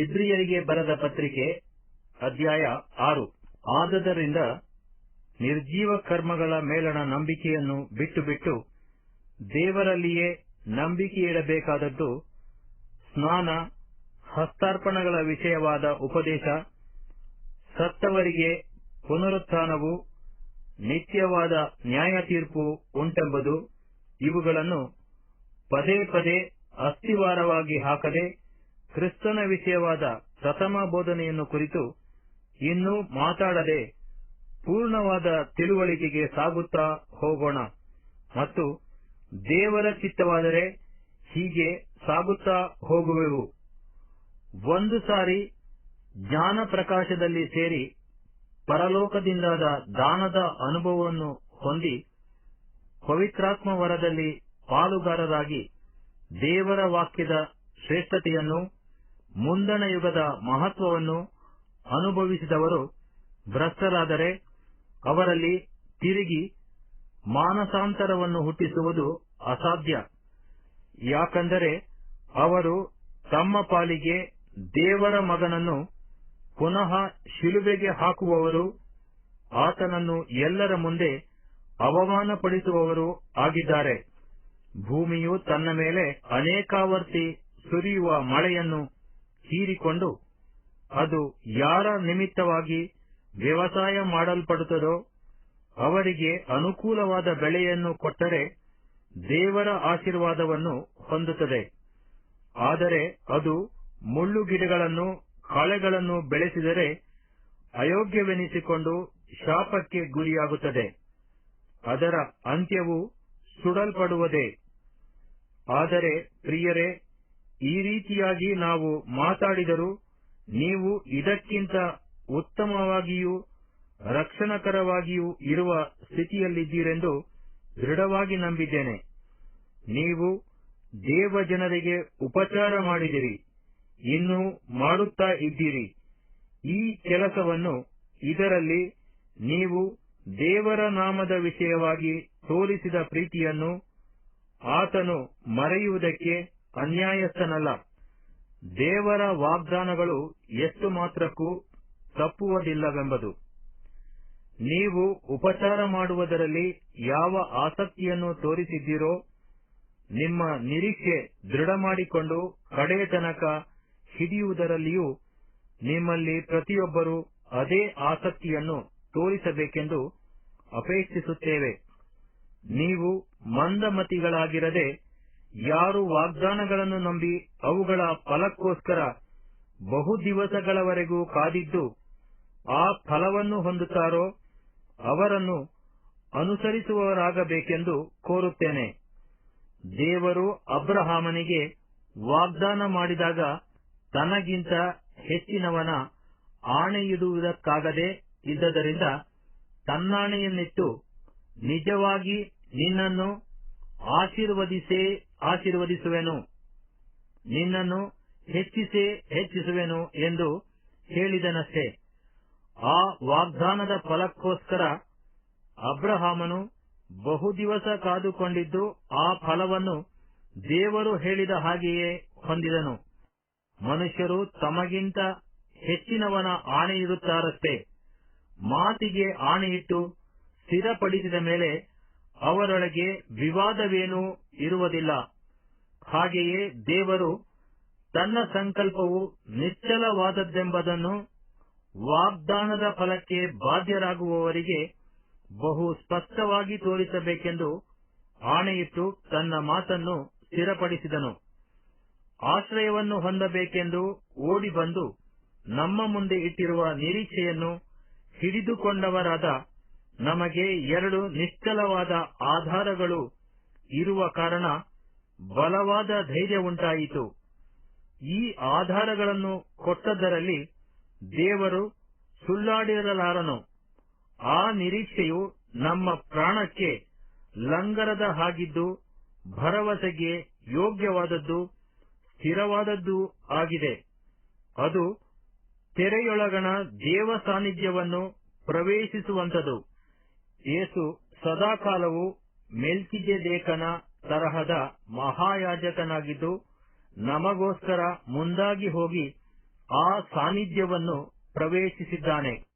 ಇಬ್ರಿಯರಿಗೆ ಬರೆದ ಪತ್ರಿಕೆ, ಅಧ್ಯಾಯ ಆರು. ಆದದರಿಂದ ನಿರ್ಜೀವ ಕರ್ಮಗಳ ಮೇಲಣ ನಂಬಿಕೆಯನ್ನು ಬಿಟ್ಟು ಬಿಟ್ಟು ದೇವರಲ್ಲಿಯೇ ನಂಬಿಕೆಯಿಡಬೇಕಾದದ್ದು ಸ್ನಾನ, ಹಸ್ತಾರ್ಪಣಗಳ ವಿಷಯವಾದ ಉಪದೇಶ, ಸತ್ತವರಿಗೆ ಪುನರುತ್ಥಾನವು, ನಿತ್ಯವಾದ ನ್ಯಾಯ ತೀರ್ಪು ಉಂಟೆಂಬುದು ಇವುಗಳನ್ನು ಪದೇ ಪದೇ ಅಸ್ಥಿವಾರವಾಗಿ ಹಾಕದೆ ಕ್ರಿಸ್ತನ ವಿಷಯವಾದ ಪ್ರಥಮ ಬೋಧನೆಯನ್ನು ಕುರಿತು ಇನ್ನೂ ಮಾತಾಡದೆ ಪೂರ್ಣವಾದ ತಿಳುವಳಿಕೆಗೆ ಸಾಗುತ್ತಾ ಹೋಗೋಣ. ಮತ್ತು ದೇವರ ಚಿತ್ತವಾದರೆ ಹೀಗೆ ಸಾಗುತ್ತಾ ಹೋಗುವೆವು. ಒಂದು ಸಾರಿ ಜ್ಞಾನ ಪ್ರಕಾಶದಲ್ಲಿ ಸೇರಿ ಪರಲೋಕದಿಂದಾದ ದಾನದ ಅನುಭವವನ್ನು ಹೊಂದಿ ಪವಿತ್ರಾತ್ಮ ವರದಲ್ಲಿ ಪಾಲುಗಾರರಾಗಿ ದೇವರ ವಾಕ್ಯದ ಶ್ರೇಷ್ಠತೆಯನ್ನು ಮುಂದಣ ಯುಗದ ಮಹತ್ವವನ್ನು ಅನುಭವಿಸಿದವರು ಭ್ರಷ್ಟರಾದರೆ ಅವರಲ್ಲಿ ತಿರುಗಿ ಮಾನಸಾಂತರವನ್ನು ಹುಟ್ಟಿಸುವುದು ಅಸಾಧ್ಯ. ಯಾಕಂದರೆ ಅವರು ತಮ್ಮ ಪಾಲಿಗೆ ದೇವರ ಮಗನನ್ನು ಪುನಃ ಶಿಲುಬೆಗೆ ಹಾಕುವವರು, ಆತನನ್ನು ಎಲ್ಲರ ಮುಂದೆ ಅವಮಾನಪಡಿಸುವವರು ಆಗಿದ್ದಾರೆ. ಭೂಮಿಯು ತನ್ನ ಮೇಲೆ ಅನೇಕಾವರ್ತಿ ಸುರಿಯುವ ಮಳೆಯನ್ನು ಹೀರಿಕೊಂಡು ಅದು ಯಾರ ನಿಮಿತ್ತವಾಗಿ ವ್ಯವಸಾಯ ಮಾಡಲ್ಪಡುತ್ತದೋ ಅವರಿಗೆ ಅನುಕೂಲವಾದ ಬೆಳೆಯನ್ನು ಕೊಟ್ಟರೆ ದೇವರ ಆಶೀರ್ವಾದವನ್ನು ಹೊಂದುತ್ತದೆ. ಆದರೆ ಅದು ಮುಳ್ಳು ಗಿಡಗಳನ್ನು, ಕಳೆಗಳನ್ನು ಬೆಳೆಸಿದರೆ ಅಯೋಗ್ಯವೆನಿಸಿಕೊಂಡು ಶಾಪಕ್ಕೆ ಗುರಿಯಾಗುತ್ತದೆ. ಅದರ ಅಂತ್ಯವು ಸುಡಲ್ಪಡುವುದೇ. ಆದರೆ ಪ್ರಿಯರೇ ಈ ರೀತಿಯಾಗಿ ನಾವು ಮಾತಾಡಿದರು ನೀವು ಇದಕ್ಕಿಂತ ಉತ್ತಮವಾಗಿಯೂ ರಕ್ಷಣಕರವಾಗಿಯೂ ಇರುವ ಸ್ಥಿತಿಯಲ್ಲಿದ್ದೀರೆಂದು ದೃಢವಾಗಿ ನಂಬಿದ್ದೇನೆ. ನೀವು ದೇವ ಜನರಿಗೆ ಉಪಚಾರ ಮಾಡಿದಿರಿ, ಇನ್ನೂ ಮಾಡುತ್ತಾ ಇದ್ದೀರಿ. ಈ ಕೆಲಸವನ್ನು ಇದರಲ್ಲಿ ನೀವು ದೇವರ ನಾಮದ ವಿಷಯವಾಗಿ ತೋರಿಸಿದ ಪ್ರೀತಿಯನ್ನು ಆತನು ಮರೆಯುವುದಕ್ಕೆ ಅನ್ಯಾಯಸ್ಥನಲ್ಲ. ದೇವರ ವಾಗ್ದಾನಗಳು ಎಷ್ಟು ಮಾತ್ರಕ್ಕೂ ತಪ್ಪುವುದಿಲ್ಲವೆಂಬುದು. ನೀವು ಉಪಚಾರ ಮಾಡುವುದರಲ್ಲಿ ಯಾವ ಆಸಕ್ತಿಯನ್ನು ತೋರಿಸಿದ್ದೀರೋ, ನಿಮ್ಮ ನಿರೀಕ್ಷೆ ದೃಢ ಮಾಡಿಕೊಂಡು ಕಡೆಯ ತನಕ ಹಿಡಿಯುವುದರಲ್ಲಿಯೂ ನಿಮ್ಮಲ್ಲಿ ಪ್ರತಿಯೊಬ್ಬರೂ ಅದೇ ಆಸಕ್ತಿಯನ್ನು ತೋರಿಸಬೇಕೆಂದು ಅಪೇಕ್ಷಿಸುತ್ತೇವೆ. ನೀವು ಮಂದಮತಿಗಳಾಗಿರದೆ ಯಾರು ವಾಗ್ದಾನಗಳನ್ನು ನಂಬಿ ಅವುಗಳ ಫಲಕ್ಕೋಸ್ಕರ ಬಹು ದಿವಸಗಳವರೆಗೂ ಕಾದಿದ್ದು ಆ ಫಲವನ್ನು ಹೊಂದುತ್ತಾರೋ ಅವರನ್ನು ಅನುಸರಿಸುವವರಾಗಬೇಕೆಂದು ಕೋರುತ್ತೇನೆ. ದೇವರು ಅಬ್ರಹಾಮನಿಗೆ ವಾಗ್ದಾನ ಮಾಡಿದಾಗ ತನಗಿಂತ ಹೆಚ್ಚಿನವನ ಆಣೆಯಿಡುವುದಕ್ಕಾಗದೆ ಇದ್ದದರಿಂದ ತನ್ನಾಣೆಯನ್ನಿಟ್ಟು ನಿಜವಾಗಿ ನಿನ್ನನ್ನು ಆಶೀರ್ವದಿಸೇ ಆಶೀರ್ವದಿಸುವೆನು. ನಿನ್ನನ್ನು ಹೆಚ್ಚಿಸೇ ಹೆಚ್ಚಿಸುವೆನು ಎಂದು ಹೇಳಿದನಷ್ಟೇ. ಆ ವಾಗ್ದಾನದ ಫಲಕ್ಕೋಸ್ಕರ ಅಬ್ರಹಾಮನು ಬಹು ದಿವಸ ಕಾದುಕೊಂಡಿದ್ದು ಆ ಫಲವನ್ನು ದೇವರು ಹೇಳಿದ ಹಾಗೆಯೇ ಹೊಂದಿದನು. ಮನುಷ್ಯರು ತಮಗಿಂತ ಹೆಚ್ಚಿನವನ ಆಣೆಯಿಡುತ್ತಾರಷ್ಟೇ. ಮಾತಿಗೆ ಆಣೆಯಿಟ್ಟು ಸ್ಥಿರಪಡಿಸಿದ ಮೇಲೆ ಅವರೊಳಗೆ ವಿವಾದವೇನೂ ಇರುವುದಿಲ್ಲ. ಹಾಗೆಯೇ ದೇವರು ತನ್ನ ಸಂಕಲ್ಪವು ನಿಶ್ಚಲವಾದದ್ದೆಂಬುದನ್ನು ವಾಗ್ದಾನದ ಫಲಕ್ಕೆ ಬಾಧ್ಯರಾಗುವವರಿಗೆ ಬಹು ಸ್ಪಷ್ಟವಾಗಿ ತೋರಿಸಬೇಕೆಂದು ಆಣೆಯಿಟ್ಟು ತನ್ನ ಮಾತನ್ನು ಸ್ಥಿರಪಡಿಸಿದನು. ಆಶ್ರಯವನ್ನು ಹೊಂದಬೇಕೆಂದು ಓಡಿಬಂದು ನಮ್ಮ ಮುಂದೆ ಇಟ್ಟಿರುವ ನಿರೀಕ್ಷೆಯನ್ನು ಹಿಡಿದುಕೊಂಡವರಾದ ನಮಗೆ ಎರಡು ನಿಶ್ಚಲವಾದ ಆಧಾರಗಳು ಇರುವ ಕಾರಣ ಬಲವಾದ ಧೈರ್ಯ ಉಂಟಾಯಿತು. ಈ ಆಧಾರಗಳನ್ನು ಕೊಟ್ಟದ್ದರಲ್ಲಿ ದೇವರು ಸುಳ್ಳಾಡಿರಲಾರನು. ಆ ನಿರೀಕ್ಷೆಯು ನಮ್ಮ ಪ್ರಾಣಕ್ಕೆ ಲಂಗರದ ಹಾಗಿದ್ದು ಭರವಸೆಗೆ ಯೋಗ್ಯವಾದದ್ದು, ಸ್ಥಿರವಾದದ್ದು ಆಗಿದೆ. ಅದು ತೆರೆಯೊಳಗಣ ದೇವ ಸಾನ್ನಿಧ್ಯವನ್ನು ಪ್ರವೇಶಿಸುವಂತದು ಯೇಸು ಸದಾಕಾಲವು ಮೆಲ್ಕಿಜೆದೇಕನ ತರಹದ ಮಹಾಯಾಜಕನಾಗಿದ್ದು ನಮಗೋಸ್ಕರ ಮುಂದಾಗಿ ಹೋಗಿ ಆ ಸಾನ್ನಿಧ್ಯವನ್ನು ಪ್ರವೇಶಿಸಿದ್ದಾನೆ.